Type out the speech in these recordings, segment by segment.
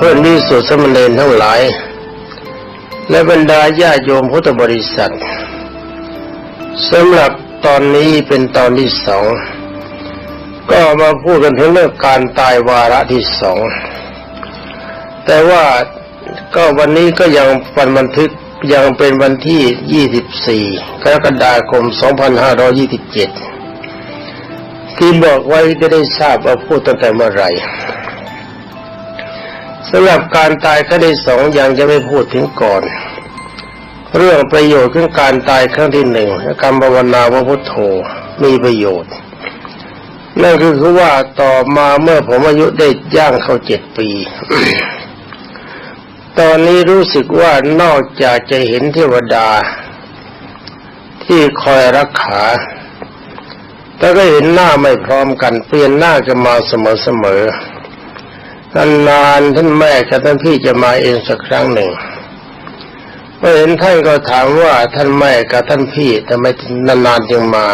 เพื่อนวิสุทธิสมณเณรทั้งหลาย และบรรดาญาโยมพุทธบริษัทสำหรับตอนนี้เป็นตอนที่สอง ก็มาพูดกันถึงเรื่องการตายวาระที่สอง แต่ว่าก็วันนี้ก็ยังวันบันทึกยังเป็นวันที่ 24 กรกฎาคม 2527 ที่บอกไว้จะได้ทราบว่าพูดตั้งแต่เมื่อไหร่ สำหรับการตายครั้งที่สองยังจะไม่พูดถึงก่อน เรื่องประโยชน์ของการตายครั้งที่หนึ่งและการภาวนาพระพุทโธมีประโยชน์นั่นก็คือว่าต่อมาเมื่อผมอายุได้ย่างเข้าเจ็ดปี ตอนนี้รู้สึกว่านอกจากจะเห็นเทวดา ที่คอยรักขาแต่ก็เห็นหน้าไม่พร้อมกัน เปลี่ยนหน้ากันมาเสมอ นานๆท่านแม่กับท่านพี่จะมาเองสักครั้งหนึ่งเมื่อเห็นท่านก็ถามว่าท่านแม่กับท่านพี่ทำไมนานๆจึงมา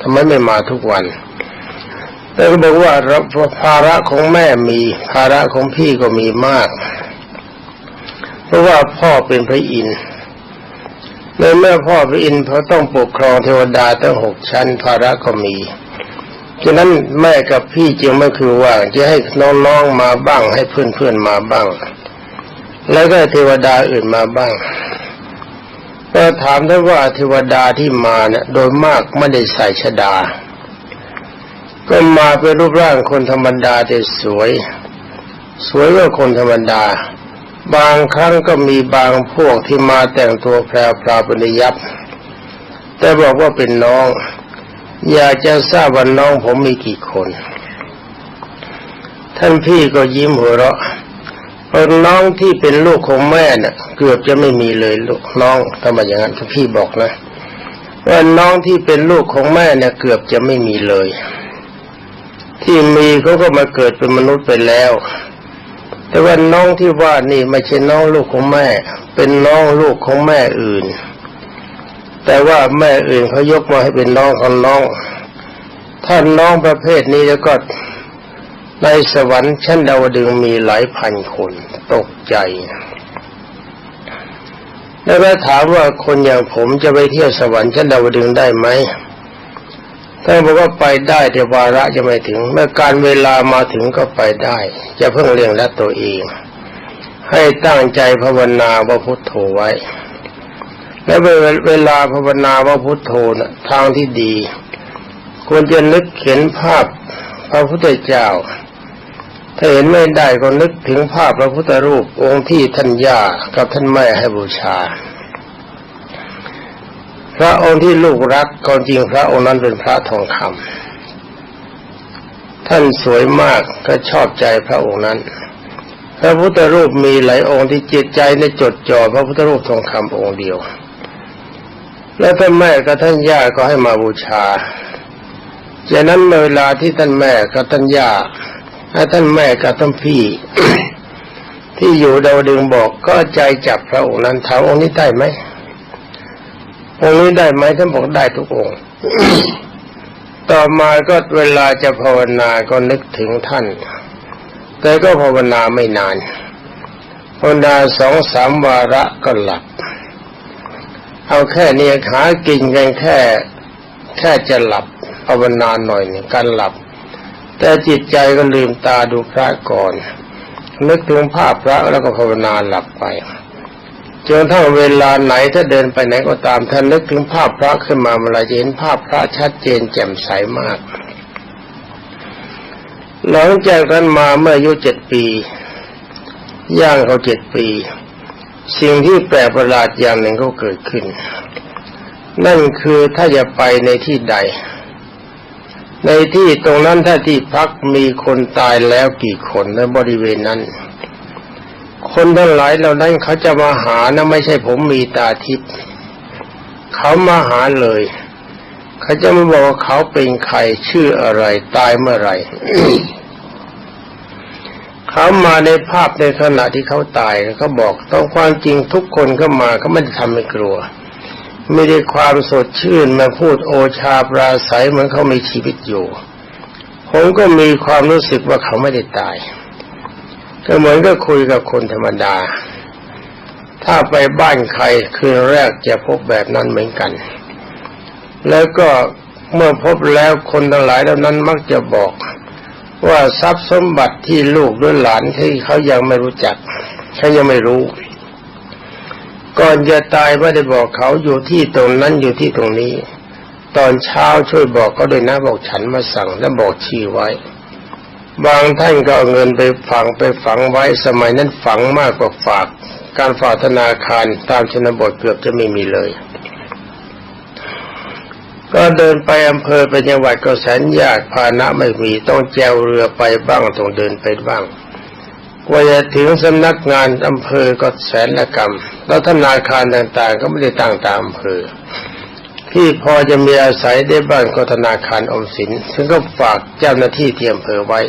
ทำไมไม่มาทุกวันแล้วก็บอกว่าภาระของแม่มี ภาระของพี่ก็มีมาก เพราะว่าพ่อเป็นพระอินทร์ในเมื่อพ่อพระอินทร์เขาต้องปกครองเทวดาทั้งหกชั้น ภาระก็มี ฉะนั้นแม่กับพี่จึงไม่คือว่าจะให้น้องๆมาบ้าง ให้เพื่อนๆมาบ้าง แล้วก็เทวดาอื่นมาบ้างก็ถามได้ว่าเทวดาที่มาเนี่ยโดยมากไม่ได้ใส่ชดา ก็มาเป็นรูปร่างคนธรรมดาแต่สวย สวยกว่าคนธรรมดา บางครั้งก็มีบางพวกที่มาแต่งตัวแพรวพราวปริยับแต่บอกว่าเป็นน้อง อยากจะทราบว่าน้องผมมีกี่คน ท่านพี่ก็ยิ้มหัวเราะน้องที่เป็นลูกของแม่น่ะ เกือบจะไม่มีเลยลูกน้องทำไมอย่างนั้นพี่บอกนะว่าน้องที่เป็นลูกของแม่เนี่ยเกือบจะไม่มีเลย ที่มีเขาก็มาเกิดเป็นมนุษย์ไปแล้ว แต่ว่าน้องที่ว่านี่ไม่ใช่น้องลูกของแม่ เป็นน้องลูกของแม่อื่น แต่ว่าแม่อื่นเขายกมาให้เป็นน้องของน้อง ถ้าน้องประเภทนี้แล้วก็ในสวรรค์ชั้นดาวดึงมีหลายพันคนตกใจ แล้วก็ถามว่าคนอย่างผมจะไปเที่ยวสวรรค์ชั้นดาวดึงได้ไหมท่านบอกว่าไปได้แต่วาระจะไม่ถึง เมื่อการเวลามาถึงก็ไปได้จะเพิ่งเลี้ยงและตัวเอง ให้ตั้งใจภาวนาว่าพุทโธไว้ และเวลาภาวนาว่าพุทโธนะทางที่ดี ควรจะนึกเห็นภาพพระพุทธเจ้า ถ้าเห็นไม่ได้ก็นึกถึงภาพพระพุทธรูปองค์ที่ท่านย่ากับท่านแม่ให้บูชา พระองค์ที่ลูกรักก่อนจริงพระองค์นั้นเป็นพระทองคำท่านสวยมากก็ชอบใจพระองค์นั้น พระพุทธรูปมีหลายองค์ที่จิตใจในจดจ่อพระพุทธรูปทองคำองค์เดียว และท่านแม่กับท่านย่าก็ให้มาบูชาจากนั้นเวลาที่ท่านแม่กับท่านย่าและท่านแม่กับท่านพี่ ที่อยู่ดาวดึงบอกก็ใจจับพระองค์นั้นถามองค์นี้ได้ไหมองค์นี้ได้ไหมท่านบอกได้ทุกองค์ต่อมาก็เวลาจะภาวนาก็นึกถึงท่าน แต่ก็ภาวนาไม่นานภาวนาสองสามวาระก็หลับ เอาแค่เนี้หากินกันแค่ แค่จะหลับภาวนาหน่อยเนี่ยการหลับ แต่จิตใจก็ลืมตาดูพระก่อน นึกถึงภาพพระแล้วก็ภาวนาหลับไปจนทั้งเวลาไหนถ้าเดินไปไหนก็ตามท่านนึกถึงภาพพระขึ้นมาเมื่อไรจะเห็นภาพพระชัดเจนแจ่มใสมาก หลังจากนั้นมาเมื่ออายุเจ็ดปี ย่างเขาเจ็ดปี สิ่งที่แปลกประหลาดอย่างหนึ่งก็เกิดขึ้น นั่นคือถ้าจะไปในที่ใด ในที่ตรงนั้นถ้าที่พักมีคนตายแล้วกี่คนในบริเวณนั้น คนทั้งหลายเหล่านั้นเขาจะมาหานะไม่ใช่ผมมีตาทิพย์เขามาหาเลย เขาจะมาบอกว่าเขาเป็นใครชื่ออะไรตายเมื่อไหร่ เขามาในภาพในขณะที่เขาตายเขาบอกต้องความจริงทุกคนเข้ามาเขาไม่ได้ทำให้กลัว ไม่ได้ความสดชื่นมาพูดโอชาปราศัยเหมือนเขามีชีวิตอยู่ผมก็มีความรู้สึกว่าเขาไม่ได้ตาย ก็เหมือนก็คุยกับคนธรรมดา ถ้าไปบ้านใครคืนแรกจะพบแบบนั้นเหมือนกัน แล้วก็เมื่อพบแล้วคนทั้งหลายเหล่านั้นมักจะบอก ว่าทรัพย์สมบัติที่ลูกด้วยหลานที่เขายังไม่รู้จักเขายังไม่รู้ ก่อนจะตายไม่ได้บอกเขาอยู่ที่ตรงนั้นอยู่ที่ตรงนี้ ตอนเช้าช่วยบอกเขาด้วยนะบอกฉันมาสั่งและบอกชี้ไว้ บางท่านก็เอาเงินไปฝังไปฝังไว้สมัยนั้นฝังมากกว่าฝาก การฝากธนาคารตามชนบทเกือบจะไม่มีเลย ก็เดินไปอำเภอไปจังหวัดก็แสนยากพานะไม่มีต้องแจวเรือไปบ้างต้องเดินไปบ้างกว่าจะถึงสำนักงานอำเภอก็แสนละกรรม แล้วธนาคารต่างๆ ก็ไม่ได้ตั้งตามอำเภอ ที่พอจะมีอาศัยได้บ้างก็ธนาคารอมสิน ซึ่งก็ฝากเจ้าหน้าที่ที่อำเภอไว้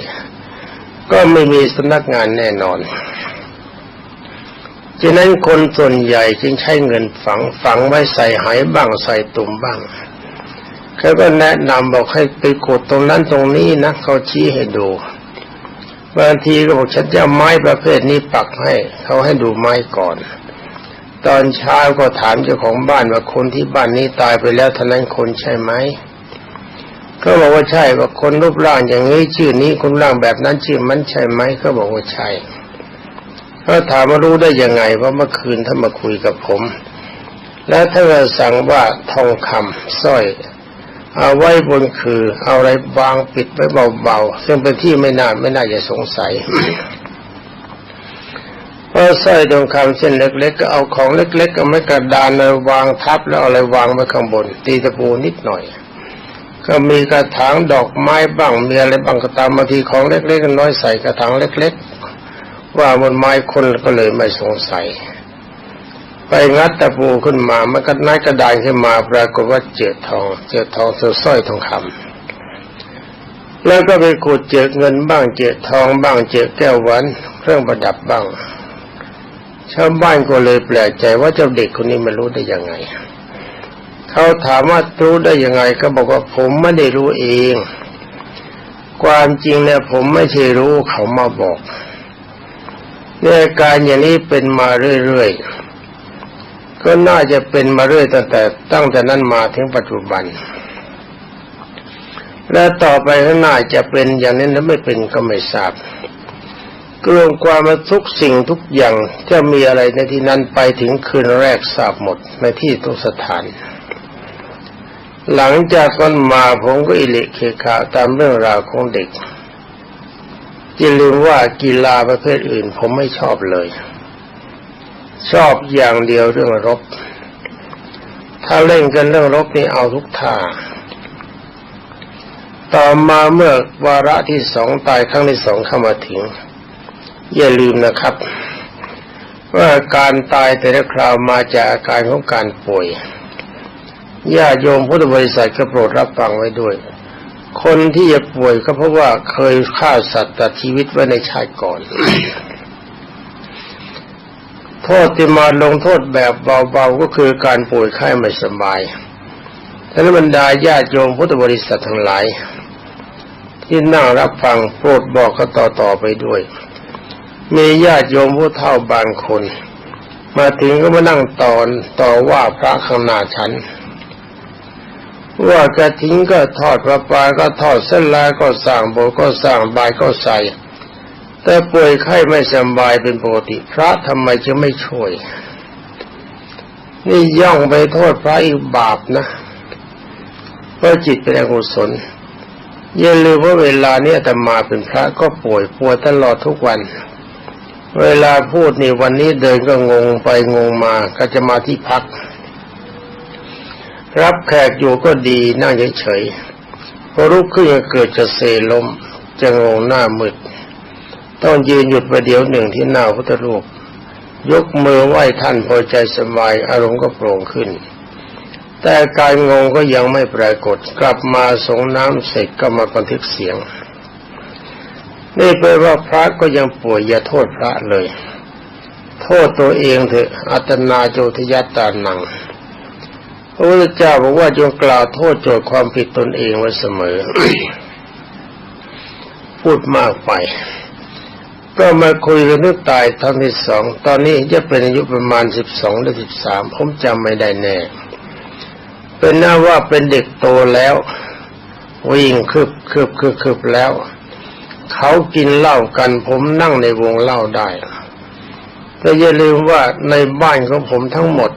ก็ไม่มีสำนักงานแน่นอนฉะนั้นคนส่วนใหญ่จึงใช้เงินฝังฝังไว้ใส่หายบ้างใส่ตุ่มบ้าง เขาก็แนะนำบอกให้ไปกดตรงนั้นตรงนี้นะเขาชี้ให้ดูบางทีก็บอกฉันจะไม้ประเภทนี้ปักให้ เขาให้ดูไม้ก่อน ตอนเช้าก็ถามเจ้าของบ้านว่าคนที่บ้านนี้ตายไปแล้วท่านั้นคนใช่ไหมก็บอกว่าใช่ว่าคนรูปร่างอย่างนี้ชื่อนี้คนร่างแบบนั้นชื่อมันใช่ไหมก็บอกว่าใช่ก็ถามว่ารู้ได้ยังไงว่าเมื่อคืนท่านมาคุยกับผม แล้วท่านสั่งว่าทองคำสร้อย เอาไว้บนคือ เอาอะไรวางปิดไว้เบาๆ ซึ่งเป็นที่ไม่น่าไม่น่าจะสงสัยพราะสร้อยทองคำเส้นเล็กๆก็เอาของเล็กๆก็ไม่กระดานมาวางทับแล้วอาอะไรวางไว้ข้างบน ตีตะปูนิดหน่อย ก็มีกระถางดอกไม้บ้างมีอะไรบ้างก็ตามบางทีของเล็กๆน้อยใส่กระถางเล็ก ๆ ว่าบนไม้คนก็เลยไม่สงสัย ไปงัดตะปูขึ้นมา มันก็นัดกระดานขึ้นมาปรากฏว่าเจอทอง เจอทองเจอสร้อยทองคำแล้วก็ไปขุดเจอเงินบ้างเจอทองบ้างเจอแก้วหวานเครื่องประดับบ้าง ชาวบ้านก็เลยแปลกใจว่าเจ้าเด็กคนนี้มันรู้ได้ยังไง เขาถามว่ารู้ได้ยังไง ก็บอกว่าผมไม่ได้รู้เอง ความจริงเนี่ยผมไม่ใช่รู้เขามาบอกเนี่ยการอย่างนี้เป็นมาเรื่อยๆ ก็น่าจะเป็นมาเรื่อยตั้งแต่ตั้งแต่นั้นมาถึงปัจจุบัน และต่อไปข้างหน้าจะเป็นอย่างนี้หรือไม่เป็นก็ไม่ทราบกลวงความมาทุกสิ่งทุกอย่างจะมีอะไรในที่นั้นไปถึงคืนแรกทราบหมดในที่ทุกสถาน หลังจากนั้นมาผมก็อิเละเคขาตามเรื่องราวของเด็กอย่าลืมว่ากีฬาประเภทอื่นผมไม่ชอบเลย ชอบอย่างเดียวเรื่องรบ ถ้าเล่นกันเรื่องรบนี่เอาทุกท่า ต่อมาเมื่อวาระที่สองตายครั้งที่สองเข้ามาถึง อย่าลืมนะครับ ว่าการตายแต่ละคราวมาจากอาการของการป่วยญาโยมพุทธบริษัทก็โปรดรับฟังไว้ด้วย คนที่จะป่วยก็เพราะว่าเคยฆ่าสัตว์ตัดชีวิตไว้ในชาติก่อน โทษที่มาลงโทษแบบเบาๆก็คือการป่วยไข้ไม่สบายท่านบรรดาญาติโยมพุทธบริษัททั้งหลาย ที่นั่งรับฟังโปรดบอกเขาต่อๆไปด้วย มีญาติโยมผู้เฒ่าบางคน มาถึงก็มานั่งตอนต่อว่าพระข้างหน้าฉัน ว่ากระทิ้งก็ทอดประปาก็ทอดเส้นลายก็สั่งโบก็สั่งบายก็ใส่ แต่ป่วยไข้ไม่สบายเป็นปกติ พระทำไมจะไม่ช่วย นี่ย่องไปโทษพระอีกบาปนะเพราะจิตเป็นอกุศลอย่าลืมว่าเวลาเนี้ยแต่มาเป็นพระก็ป่วยป่วยตลอดทุกวัน เวลาพูดนี่วันนี้เดินก็งงไปงงมาก็จะมาที่พัก รับแขกอยู่ก็ดีนั่งเฉยๆพอลุกขึ้นเกิดจะเซล้มจะงงหน้ามืด ต้องยืนหยุดประเดี๋ยวหนึ่งที่หน้าพุทธรูป ยกมือไหว้ท่านพอใจสบายอารมณ์ก็โปร่งขึ้น แต่การงงก็ยังไม่ปรากฏกลับมาสงน้ำเสร็จก็มาบันทึกเสียง นี่แปลว่าพระก็ยังป่วยอย่าโทษพระเลย โทษตัวเองเถอะอัตนาโจทยัตตานังพระพุทธเจ้าบอกว่าจงกล่าวโทษโจทย์ความผิดตนเองไว้เสมอ พูดมากไป ก็มาคุยกันนึกตายท่านที่สอง ตอนนี้จะเป็นอายุประมาณสิบสองหรือสิบสามผมจำไม่ได้แน่ เป็นน่าว่าเป็นเด็กโตแล้ว วิ่งคืบคืบคืบคืบแล้ว เขากินเหล้ากันผมนั่งในวงเหล้าได้ แต่อย่าลืมว่าในบ้านของผมทั้งหมด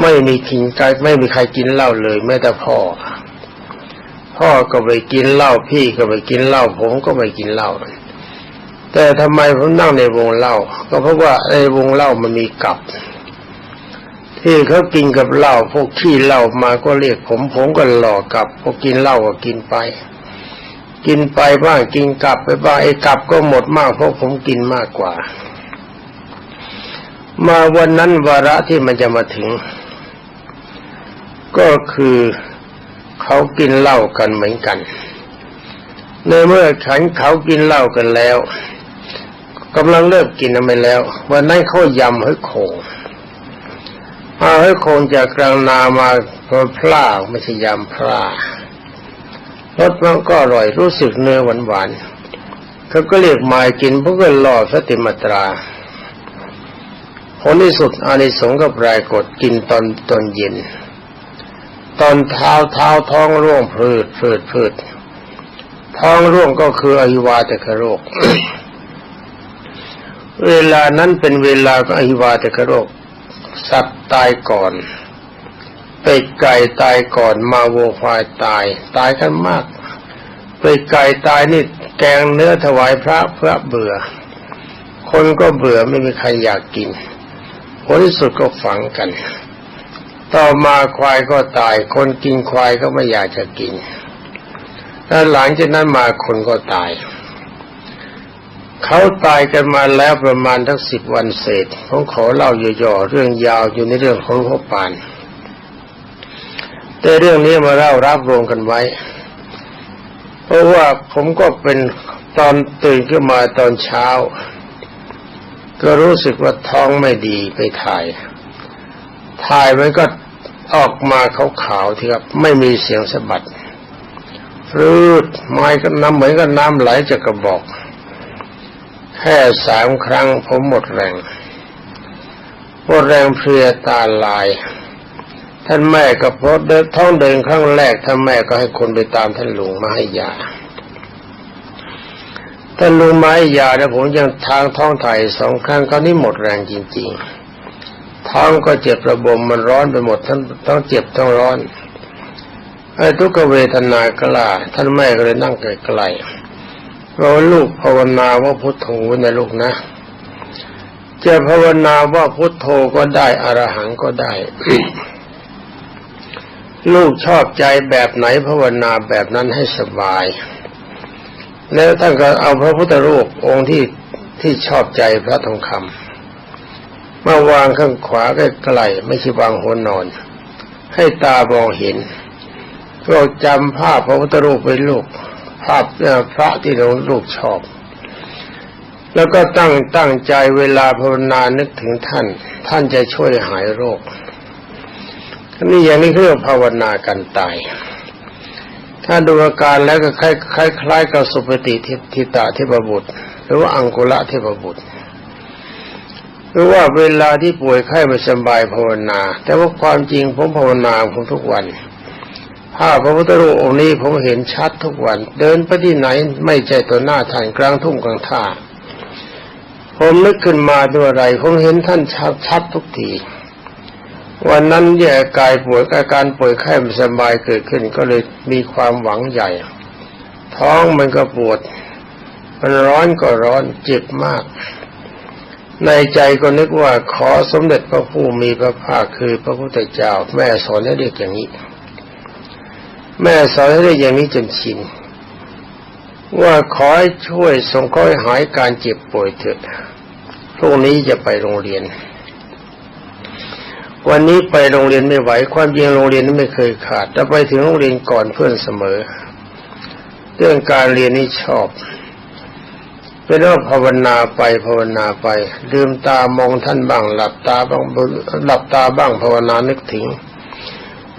ไม่มีกินกันไม่มีใครกินเหล้าเลยแม้แต่พ่อ พ่อก็ไปกินเหล้าพี่ก็ไปกินเหล้าผมก็ไปกินเหล้าเลย แต่ทำไมผมนั่งในวงเหล้าก็เพราะว่าในวงเหล้ามันมีกับ ที่เขากินกับเหล้าพวกขี้เหล้ามาก็เรียกผมผมก็หลอกกับพวกกินเหล้าก็กินไป กินไปบ้างกินกลับไปบ้างไอ้กลับก็หมดมากเพราะผมกินมากกว่า มาวันนั้นวาระที่มันจะมาถึง ก็คือเขากินเหล้ากันเหมือนกัน ในเมื่อขันเขากินเหล้ากันแล้ว กำลังเลิกกินไปแล้ว วันนั้นเขายำให้โคงเอาให้โคงจากกลางนามาพลาไม่ใช่ยำพลารสมันก็อร่อยรู้สึกเนื้อหวานหวานเขาก็เรียกมากินเพื่อหล่อสติมาตราผลที่สุดอานิสงส์ก็ปรากฏกินตอนตอนเย็น ตอนเท้าเท้าท้องร่วงพืดพืดพืดท้องร่วงก็คืออหิวาตกโรค เวลานั้นเป็นเวลาของอหิวาตกโรค สัตว์ตายก่อนเป็ดไก่ตายก่อนมาวัวควายตาย ตายกันมากเป็ดไก่ตายนี่แกงเนื้อถวายพระเพื่อเบื่อ คนก็เบื่อไม่มีใครอยากกินผลที่สุดก็ฝังกัน ต่อมาควายก็ตาย คนกินควายก็ไม่อยากจะกินแล้วหลังจากนั้นมาคนก็ตาย เขาตายกันมาแล้วประมาณทั้งสิบวันเศษผมขอเล่าย่อๆเรื่องยาวอยู่ในเรื่องของหลวงพ่อปาน แต่เรื่องนี้มาเล่ารับรวมกันไว้ เพราะว่าผมก็เป็นตอนตื่นขึ้นมาตอนเช้า ก็รู้สึกว่าท้องไม่ดีไปถ่าย ถ่ายมันก็ออกมาขาวๆที่ครับ ไม่มีเสียงสะบัดรืดไม้ก็น้ำเหมือนกับน้ำไหลจากกระบอก แค่สามครั้งผมหมดแรงหมดแรงเพลียตาลาย ท่านแม่ก็พอเดท้องเดินครั้งแรกท่านแม่ก็ให้คนไปตามท่านลุงมาให้ยาท่านลุงมาให้ยาแล้วผมยังทางท้องถ่ายสองครั้งคราวนี้หมดแรงจริง ๆ ท้องก็เจ็บระบมมันร้อนไปหมดทั้งทั้งเจ็บทั้งร้อนไอ้ทุกเวทนากล้าท่านแม่ก็เลยนั่งไกลๆ เราลูกภาวนาว่าพุทโธนะลูกนะ จะภาวนาว่าพุทโธก็ได้อรหังก็ได้ ลูกชอบใจแบบไหนภาวนาแบบนั้นให้สบาย แล้วท่านก็เอาพระพุทธรูปองค์ที่ที่ชอบใจพระทองคำมาวางข้างขวาใกล้ๆไม่ใช่วางหัวนอน ให้ตามองเห็น ก็จำภาพพระพุทธรูปเป็นลูก ภาพพระที่เราลูกชอบ แล้วก็ตั้งตั้งใจเวลาภาวนานึกถึงท่าน ท่านจะช่วยหายโรคนี่อย่างนี้เรียกภาวนากันตาย ถ้าดูอาการแล้วก็คล้ายคล้ายคล้ายกับสุปฏิทิตาเทพบุตร หรือว่าอังกุละเทพบุตรหรือว่าเวลาที่ป่วยไข้ไม่สบายภาวนา แต่ว่าความจริงผมภาวนาผมทุกวัน ภาพพระพุทธรูปองค์นี้ผมเห็นชัดทุกวัน เดินไปที่ไหนไม่ใช่ตัวหน้าท่านกลางทุ่งกลางท่าผมนึกขึ้นมาด้วยอะไรผมเห็นท่านชัดชัดทุกทีวันนั้นแย่กายป่วยอาการป่วยไข้ไม่สบายเกิดขึ้น ก็เลยมีความหวังใหญ่ ท้องมันก็ปวด มันร้อนก็ร้อนเจ็บมาก ในใจก็นึกว่าขอสมเด็จพระผู้มีพระภาคคือพระพุทธเจ้า แม่สอนให้เรียกอย่างนี้ แม่สอนให้เรียกอย่างนี้จนชินว่าขอให้ช่วยทรงค่อยหายการเจ็บป่วยเถิดพรุ่งนี้จะไปโรงเรียน วันนี้ไปโรงเรียนไม่ไหว ความจริงโรงเรียนนี้ไม่เคยขาดแต่ไปถึงโรงเรียนก่อนเพื่อนเสมอ เรื่องการเรียนนี่ชอบเป็นว่าภาวนาไปภาวนาไปลืมตามองท่านบ้าง หลับตาบ้างหลับตาบ้างภาวนานึกถึง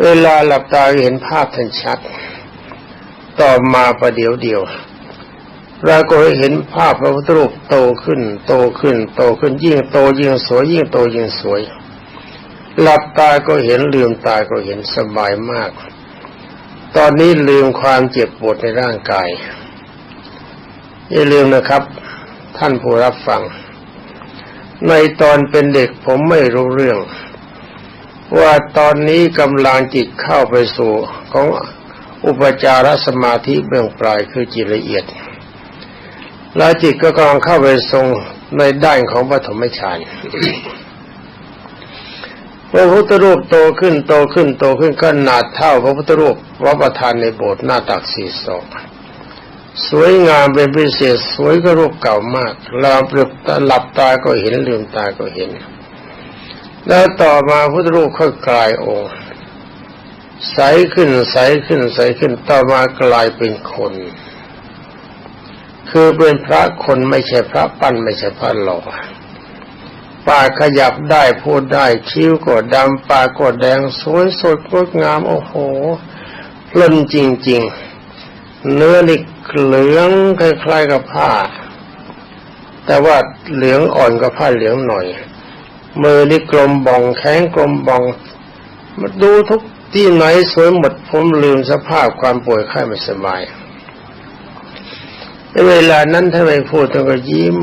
เวลาหลับตาเห็นภาพท่านชัด ต่อมาประเดี๋ยวเดียวเราก็เห็นภาพพระพุทธรูปโตขึ้น โตขึ้น โตขึ้นยิ่งโตยิ่งสวย ยิ่งโตยิ่งสวย หลับตาก็เห็นลืมตาก็เห็นสบายมาก ตอนนี้ลืมความเจ็บปวดในร่างกาย อย่าลืมนะครับ ท่านผู้รับฟัง ในตอนเป็นเด็กผมไม่รู้เรื่อง ว่าตอนนี้กำลังจิตเข้าไปสู่ของอุปจารสมาธิเบื้องปลายคือจิตละเอียด แล้วจิตก็กำลังเข้าไปทรงในด้านของปฐมฌานพระพุทธรูปโตขึ้นโตขึ้นโตขึ้นก็หนาดเท่าพระพุทธรูปวัดประธานในโบสถ์หน้าตักสี่ศอกสวยงามเป็นพิเศษสวยก็รูปเก่ามากลาเปลือกตาหลับตาก็เห็นลืมตาก็เห็น แล้วต่อมาพุทธรูปค่อยกลายองค์ใสขึ้นใสขึ้นใสขึ้นต่อมากลายเป็นคน คือเป็นพระคนไม่ใช่พระปั้นไม่ใช่พระหล่อปากขยับได้พูดได้คิ้วก็ดำปากก็แดงสวยสดงดงามโอ้โหเพลินจริง ๆ เนื้อนี่เหลืองคล้ายๆกับผ้า แต่ว่าเหลืองอ่อนกับผ้าเหลืองหน่อย มือนี่กลมบองแข้งกลมบองมาดูทุกที่ไหนสวยหมดผมลืมสภาพความป่วยไข้ไม่สบายในเวลานั้นถ้าไม่พูดท่านก็ยิ้ม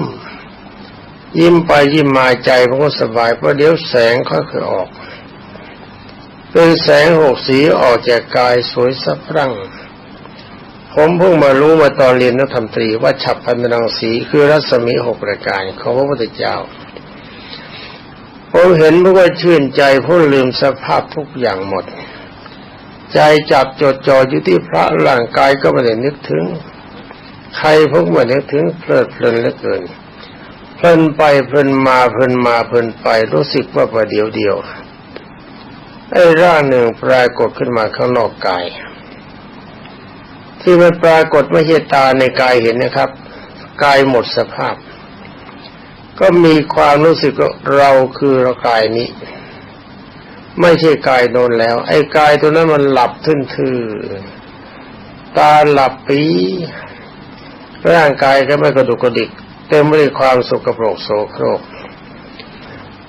ยิ้มไปยิ้มมาใจผมก็สบายเพราะเดี๋ยวแสงค่อยๆออก เป็นแสงหกสีออกจากกายสวยสะพรั่ง ผมเพิ่งมารู้มาตอนเรียนนักธรรมตรีว่าฉับพันธนังสีคือรัศมีหกประการของพระพุทธเจ้า ผมเห็นพวก็ชื่นใจพราะลืมสภาพทุกอย่างหมด ใจจับจดจ่ออยู่ที่พระร่างกายก็ไม่ได้นึกถึง ใครพวกไม่นึกถึงเพลิดเพลินเหลือเกินเพลินไปเพลินมาเพลินมาเพลินไปรู้สึกว่าประเดี๋ยวเดียวไอ้ร่างหนึ่งปรากฏขึ้นมาข้างนอกกาย ที่มันปรากฏไม่ใช่ตาในกายเห็นนะครับ กายหมดสภาพ ก็มีความรู้สึกว่าเราคือเรากายนี้ ไม่ใช่กายโนนแล้ว ไอ้กายตัวนั้นมันหลับทึ่นทื่อตาหลับปีร่างกายก็ไม่กระดุกกระดิกเต็มไปด้วยความสุขกระโปรกโสโครก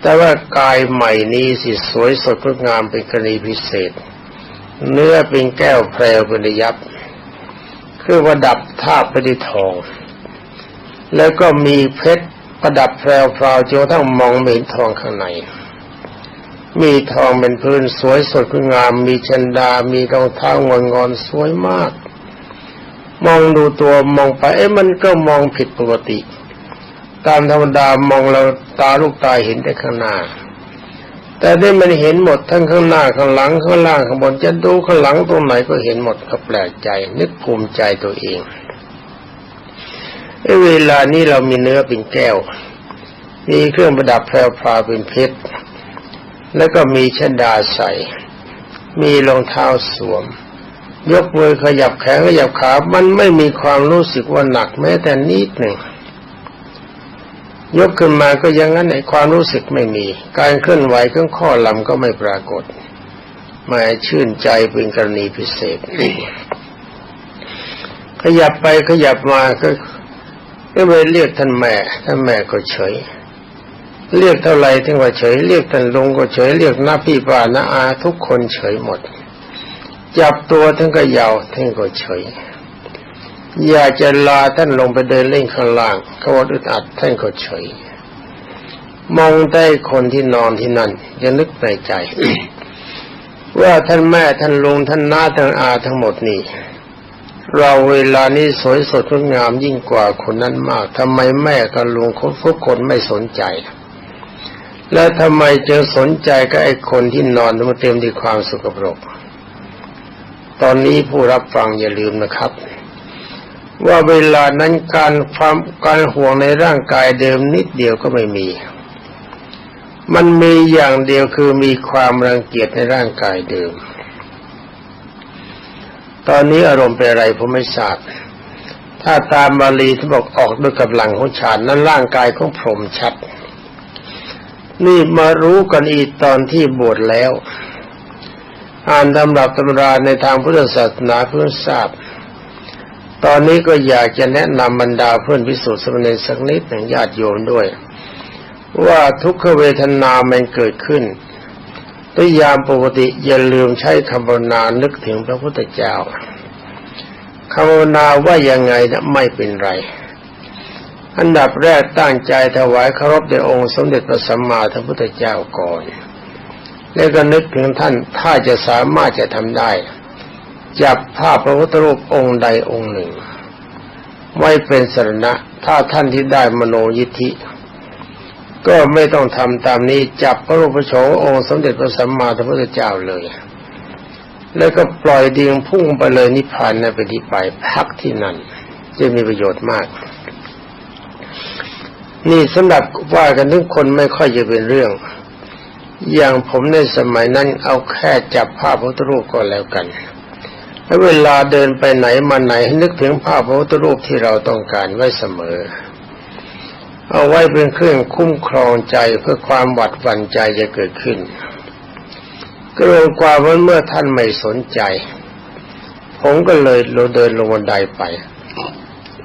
แต่ว่ากายใหม่นี้สิสวยสดงดงามเป็นกรณีพิเศษ เนื้อเป็นแก้วแพรวเป็นยับ คือประดับท่าไปด้วยทอง แล้วก็มีเพชร ประดับแพรวพราวจนกระทั่งมองเห็นทองข้างใน มีทองเป็นพื้นสวยสดงาม มีชันดา มีรองเท้างอนงอนสวยมาก มองดูตัวมองไปเอ๊ะมันก็มองผิดปกติ ตามธรรมดามองเราตาลูกตาเห็นแต่ข้างหน้า แต่ได้มันเห็นหมดทั้งข้างหน้าข้างหลังข้างล่างข้างบนจะดูข้างหลังตรงไหนก็เห็นหมดก็แปลกใจ นึกภูมิใจตัวเอง เวลานี้เรามีเนื้อเป็นแก้ว มีเครื่องประดับแพรวพาเป็นเพชร แล้วก็มีชดาใส่ มีรองเท้าสวม ยกมือขยับแขนขยับขา มันไม่มีความรู้สึกว่าหนักแม้แต่นิดหนึ่ง ยกขึ้นมาก็ยังงั้นไอ้ความรู้สึกไม่มี การเคลื่อนไหวของข้อลำก็ไม่ปรากฏมาชื่นใจเป็นกรณีพิเศษ ขยับไปขยับมาก็ ก็ไปเรียกท่านแม่ท่านแม่ก็เฉย เรียกเท่าไรถึงว่าเฉย เรียกท่านลุงก็เฉย เรียกน้าพี่ป้าน้าอา ทุกคนเฉยหมด จับตัวท่านก็ยาวท่านก็เฉย อยากจะลาท่านลงไปเดินเล่นข้างล่างเขาว่าอึดอัดท่านก็เฉย มองได้คนที่นอนที่นั่นยังนึกในใจว่าท่านแม่ท่านลุงท่านน้าท่านอาทั้งหมดนี่ เราเวลานี้สวยสดงดงามยิ่งกว่าคนนั้นมากทำไมแม่กับลุงคนทุกคนไม่สนใจ และทำไมจึงสนใจกับไอ้คนที่นอนมาเต็มด้วยความสุขปรก ตอนนี้ผู้รับฟังอย่าลืมนะครับ ว่าเวลานั้นการความการห่วงในร่างกายเดิมนิดเดียวก็ไม่มี มันมีอย่างเดียวคือมีความรังเกียจในร่างกายเดิม ตอนนี้อารมณ์เป็นอะไรผมไม่ทราบ ถ้าตามบาลีที่บอกออกด้วยกำลังของฌานนั้นร่างกายของพรหมชัด นี่มารู้กันอีกตอนที่บวชแล้ว อ่านตำรับตำราในทางพุทธศาสนาเพื่อทราบ ตอนนี้ก็อยากจะแนะนำบรรดาเพื่อนพิสูจน์สมณีสักนิดหนึ่งญาติโยมด้วย ว่าทุกขเวทนามันเกิดขึ้น ตัวยามปกติอย่าลืมใช้คำภาวนานึกถึงพระพุทธเจ้าคำภาวนาว่ายังไงนะไม่เป็นไร อันดับแรกตั้งใจถวายเคารพแด่องค์สมเด็จพระสัมมาสัมพุทธเจ้าก่อน แล้วก็นึกถึงท่านถ้าจะสามารถจะทำได้ จับภาพพระพุทธรูปองค์ใดองค์หนึ่งไว้เป็นสรณะ ถ้าท่านที่ได้มโนยิทธิ ก็ไม่ต้องทำตามนี้จับพระรูปโฉมองค์สมเด็จพระสัมมาสัมพุทธเจ้าเลย แล้วก็ปล่อยดิ่งพุ่งไปเลยนิพพานในไปที่ไปพักที่นั่นจะมีประโยชน์มาก นี่สำหรับว่ากันทุกคนไม่ค่อยจะเป็นเรื่อง อย่างผมในสมัยนั้นเอาแค่จับภาพพระพุทธรูปก็แล้วกันแล้วเวลาเดินไปไหนมาไหนนึกถึงภาพพระพุทธรูปที่เราต้องการไว้เสมอ เอาไว้เป็นเครื่องคุ้มครองใจเพื่อความหวัดหวั่นใจจะเกิดขึ้นก็เลยว่าว่าเมื่อท่านไม่สนใจ ผมก็เลยลงเดินลงบันไดไป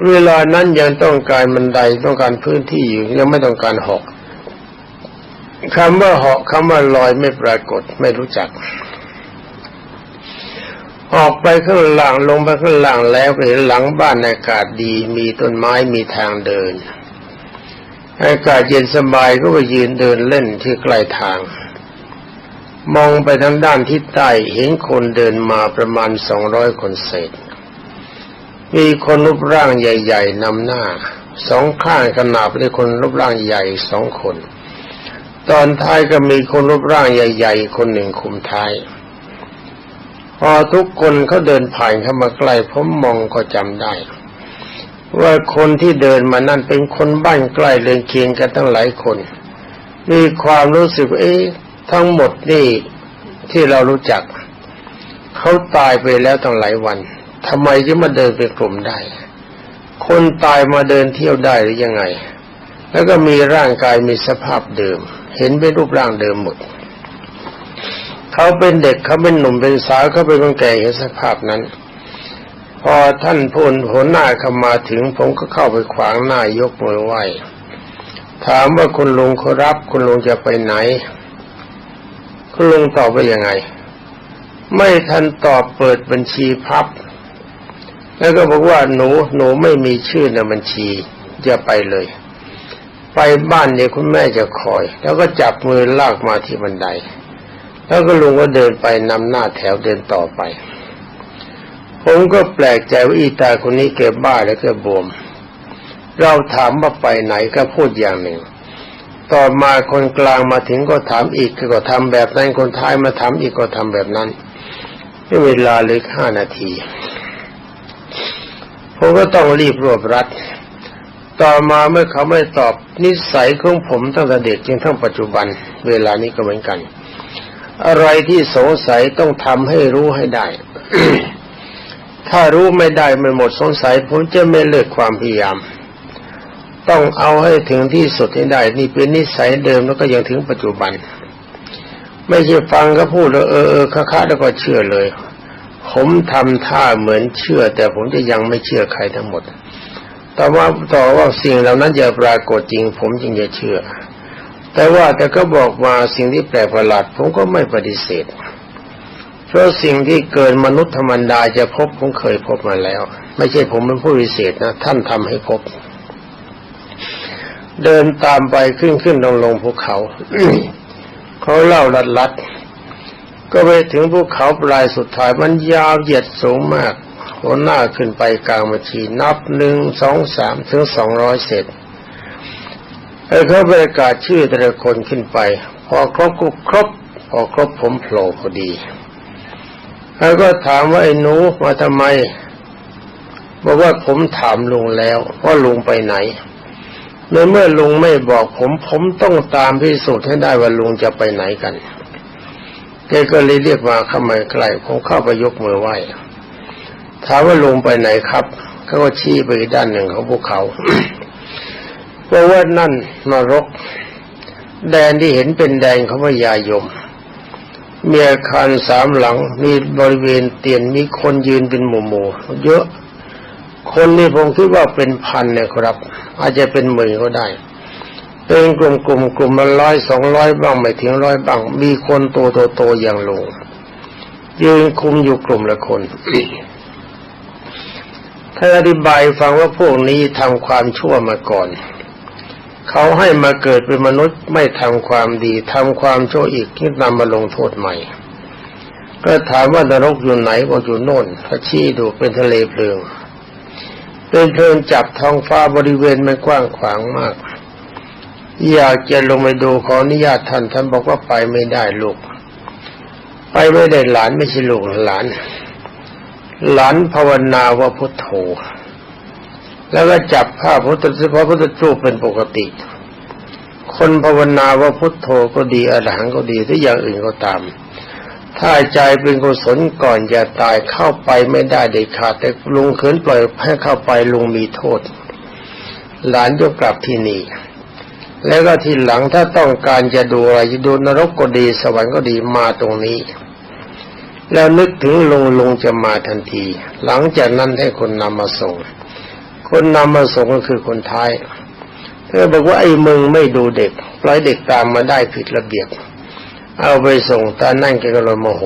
เวลานั้นยังต้องการบันไดต้องการพื้นที่อยู่ยังไม่ต้องการหอกคำว่าหาะคำว่าลอยไม่ปรากฏไม่รู้จัก ออกไปข้างหลังลงไปข้างหลังแล้วเห็นหลังบ้านอากาศดี มีต้นไม้มีทางเดิน อากาศเย็นสบายก็ไปยืนเดินเล่นที่ใกล้ทาง มองไปทางด้านทิศใต้เห็นคนเดินมาประมาณสองร้อยคนเศษ มีคนรูปร่างใหญ่ ๆนำหน้า สองข้างขนาบด้วยคนรูปร่างใหญ่สองคน ตอนท้ายก็มีคนรูปร่างใหญ่ ๆ คนหนึ่งคุมท้าย พอทุกคนเขาเดินผ่านเข้ามาใกล้ผมมองก็จำได้ ว่าคนที่เดินมานั่นเป็นคนบ้านใกล้เรือนเคียงกันตั้งหลายคน มีความรู้สึกเอ๊ะทั้งหมดนี่ที่เรารู้จัก เขาตายไปแล้วตั้งหลายวันทำไมจะมาเดินเป็นกลุ่มได้ คนตายมาเดินเที่ยวได้หรือยังไง แล้วก็มีร่างกายมีสภาพเดิม เห็นเป็นรูปร่างเดิมหมดเขาเป็นเด็กเขาเป็นหนุ่มเป็นสาวเขาเป็นคนแก่เห็นสภาพนั้น พอท่านพูนหัวหน้าเข้ามาถึงผมก็เข้าไปขวางหน้ายกมือไหว้ถามว่าคุณลุงเขารับคุณลุงจะไปไหน คุณลุงตอบว่ายังไง ไม่ทันตอบเปิดบัญชีพับ แล้วก็บอกว่าหนูหนูไม่มีชื่อในบัญชีอย่าไปเลย ไปบ้านเนี่ยคุณแม่จะคอย แล้วก็จับมือลากมาที่บันได แล้วก็ลุงก็เดินไปนำหน้าแถวเดินต่อไป ผมก็แปลกใจว่าอีตาคนนี้แกบ้าแล้วก็บวม เราถามว่าไปไหนก็พูดอย่างหนึ่ง ต่อมาคนกลางมาถึงก็ถามอีกก็ทำแบบนั้นคนท้ายมาถามอีกก็ทำแบบนั้นไม่เวลาเหลยห้านาทีผมก็ต้องรีบรวบรัด ต่อมาเมื่อเขาไม่ตอบนิสัยของผมตั้งแต่เด็กจนทั้งปัจจุบัน เวลานี้ก็เหมือนกัน อะไรที่สงสัยต้องทำให้รู้ให้ได้ ถ้ารู้ไม่ได้ไม่หมดสงสัย ผมจะไม่เลิกความพยายาม ต้องเอาให้ถึงที่สุดให้ได้ นี่เป็นนิสัยเดิมแล้วก็ยังถึงปัจจุบัน ไม่ใช่ฟังก็พูดแล้วเออเออค้าๆแล้วก็เชื่อเลย ผมทำท่าเหมือนเชื่อ แต่ผมจะยังไม่เชื่อใครทั้งหมด แต่ว่าต่อว่าสิ่งเหล่านั้นจะปรากฏจริง ผมจึงจะเชื่อ แต่ว่าแต่ก็บอกมาสิ่งที่แปลกประหลาดผมก็ไม่ปฏิเสธ ราะสิ่งที่เกินมนุษย์ธรรมดาจะพบผมเคยพบมาแล้ว ไม่ใช่ผมเป็นผู้วิเศษนะ ท่านทำให้พบ เดินตามไปขึ้นขึ้นลงลงภูเขาเขาเล่าลัดลัดก็ไปถึงภูเขาปลายสุดท้ายมันยาวเหยียดสูงมากหัวหน้าขึ้นไปกลางบัญชีนับหนึ่งสองสามถึงสองร้อยเศษไอ้เขาประกาศชื่อแต่ละคนขึ้นไป พอครบก็ครบ พอครบผมโผล่พอดี แล้วก็ถามว่าไอ้หนูมาทำไมบอกว่าผมถามลุงแล้วว่าลุงไปไหนในเมื่อลุงไม่บอกผม ผมต้องตามพิสูจน์ให้ได้ว่าลุงจะไปไหนกันแกก็เลยเรียกมาเข้ามาใกล้ผมเข้าไปยกมือไหว้ถามว่าลุงไปไหนครับเขาก็ชี้ไปด้านหนึ่งของภูเขาเพราะว่านั่นนรก แดนที่เห็นเป็นแดนเขาว่ายายม มีอาคารสามหลัง มีบริเวณเตียนมีคนยืนเป็นหมู่ๆเยอะ คนที่ผมคิดว่าเป็นพันเนี่ยครับ อาจจะเป็นหมื่นก็ได้เป็นกลุ่มกลุ่มๆกลุ่มละร้อยสองร้อยบ้างไม่ถึงร้อยบ้าง มีคนโตโตโตอย่างลงยืนคุมอยู่กลุ่มละคนถ้าอธิบายฟังว่าพวกนี้ทำความชั่วมาก่อน เขาให้มาเกิดเป็นมนุษย์ไม่ทำความดีทำความชั่วอีกที่นำมาลงโทษใหม่ ก็ถามว่านรกอยู่ไหนบอกอยู่โน่นพระชี้ดูเป็นทะเลเพลิงเป็นเพลิงจับท้องฟ้าบริเวณมันกว้างขวางมาก อยากจะลงไปดูขออนุญาตท่านท่านบอกว่าไปไม่ได้ลูก ไปไม่ได้หลานไม่ใช่ลูกหลาน หลานภาวนาว่าพุทโธ แล้วก็จับผ้าพพุทธพระพุทธรูปเป็นปกติ คนภาวนาว่าพุทโธก็ดีอรหังก็ดีหรืออย่างอื่นก็ตาม ถ้าใจเป็นกุศลก่อนจะตายเข้าไปไม่ได้เด็ดขาดแต่ลุงเขินปล่อยให้เข้าไปลุงมีโทษ หลานยกกลับที่นี่แล้วก็ทีหลังถ้าต้องการจะดูอะไรจะดูนรกก็ดี สวรรค์ก็ดีมาตรงนี้ แล้วนึกถึงลุงลุงจะมาทันที หลังจากนั้นให้คนนำมาส่ง คนนำมาส่งก็คือคนท้ายเธอบอกว่าไอ้มึงไม่ดูเด็กปล่อยเด็กตามมาได้ผิดระเบียบ เอาไปส่งตานั่งแกก็เลยโมโห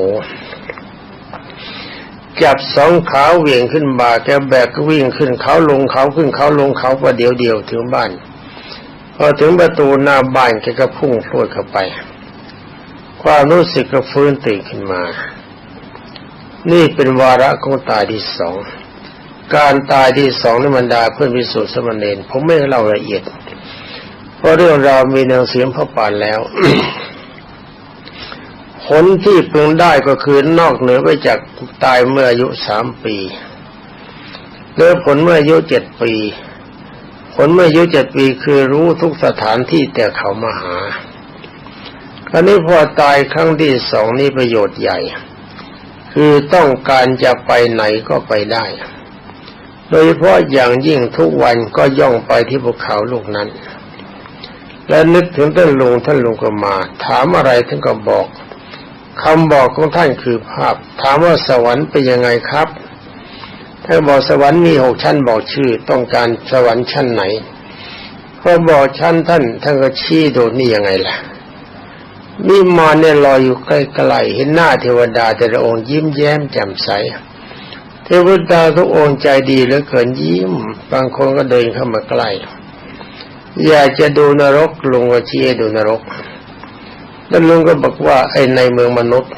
จับสองขาเหวี่ยงขึ้นบ่าแกแบกก็วิ่งขึ้นเขาลงเขาขึ้นเขาลงเขาประเดี๋ยวเดียวถึงบ้าน พอถึงประตูหน้าบ้านแกก็พุ่งพรวดเข้าไป ความรู้สึกก็ฟื้นตื่นขึ้นมา นี่เป็นวาระของตายที่สอง การตายที่สองในบรรดาเพื่อนพิสุทธิ์สมณเณรผมไม่เล่าละเอียด เพราะเรื่องราวมีแนวเสียงพระป่านแล้วผลที่พึงได้ก็คือนอกเหนือไปจากตายเมื่ออายุสามปีหรือผลเมื่ออายุเจ็ดปี ผลเมื่ออายุเจ็ดปีคือรู้ทุกสถานที่แต่เขามาหาคราวนี้พอตายครั้งที่สองนี่ประโยชน์ใหญ่ คือต้องการจะไปไหนก็ไปได้ โดยเฉพาะอย่างยิ่งทุกวันก็ย่องไปที่ภูเขาลูกนั้น และนึกถึงท่านลุงท่านลุงก็มา ถามอะไรท่านก็บอกคำบอกของท่านคือภาพ ถามว่าสวรรค์เป็นยังไงครับท่านบอกสวรรค์มีหกชั้นบอกชื่อ ต้องการสวรรค์ชั้นไหนพอบอกชั้นท่านท่านก็ชี้โดูนี่ยังไงล่ะมีมารเนี่ยลอยอยู่ใกล้ๆเห็นหน้าเทวดาแต่ละองค์ยิ้มแย้มแจ่มใส ทวดาทุกองค์ใจดีเหลือเกินยิ้ม บางคนก็เดินเข้ามาใกล้ อยากจะดูนรกลุงก็ชี้ให้ดูนรก แล้วลุงก็บอกว่าไอ้ในเมืองมนุษย์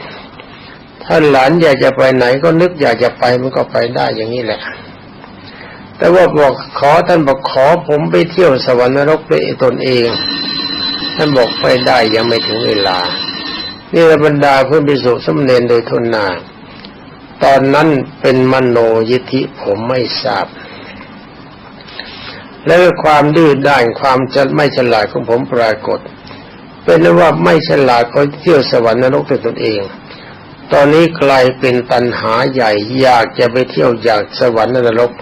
ถ้าหลานอยากจะไปไหนก็นึกอยากจะไปมันก็ไปได้อย่างนี้แหละ แต่ว่าบอกขอท่านบอกขอผมไปเที่ยวสวรรค์นรกด้วยตนเอง ท่านบอกไปได้ยังไม่ถึงเวลา นี่ระบรรดาเพื่อนพิสุสมเนนโดยทุนนา ตอนนั้นเป็นมโนยิธิผมไม่ทราบ แล้วความดื้อด้านความจะไม่ฉลาดของผมปรากฏ เป็นว่าไม่ฉลาดเพราะเที่ยวสวรรค์นรกด้วยตนเอง ตอนนี้กลายเป็นตัณหาใหญ่อยากจะไปเที่ยวอยากสวรรค์นรก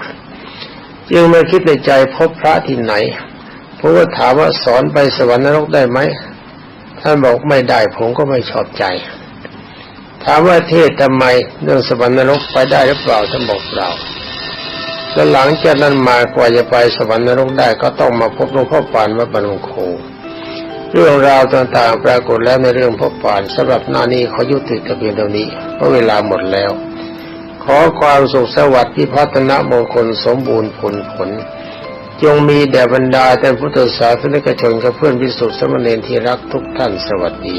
จึงมาคิดในใจพบพระที่ไหนผมก็ถามว่าสอนไปสวรรค์นรกได้ไหมท่านบอกไม่ได้ผมก็ไม่ชอบใจ ถามว่าเทศทำไมเรื่องสวรรค์นรกไปได้หรือเปล่าท่านบอกเปล่าแล้วหลังจากนั้นมากว่าจะไปสวรรค์นรกได้ก็ต้องมาพบหลวงพ่อปานวัดบรรลงโค เรื่องราวต่างๆ ปรากฏแล้วในเรื่องพ่อปานสำหรับหน้านี้ขอยุติแต่เพียงเท่านี้เพราะเวลาหมดแล้ว ขอความสุขสวัสดิ์ที่พัฒนามงคลสมบูรณ์ผลผล จงมีแด่บรรดาท่พุทธศาสนิกชนกับเพื่อนพิสุทธิสมณเณรที่รักทุกท่านสวัสดี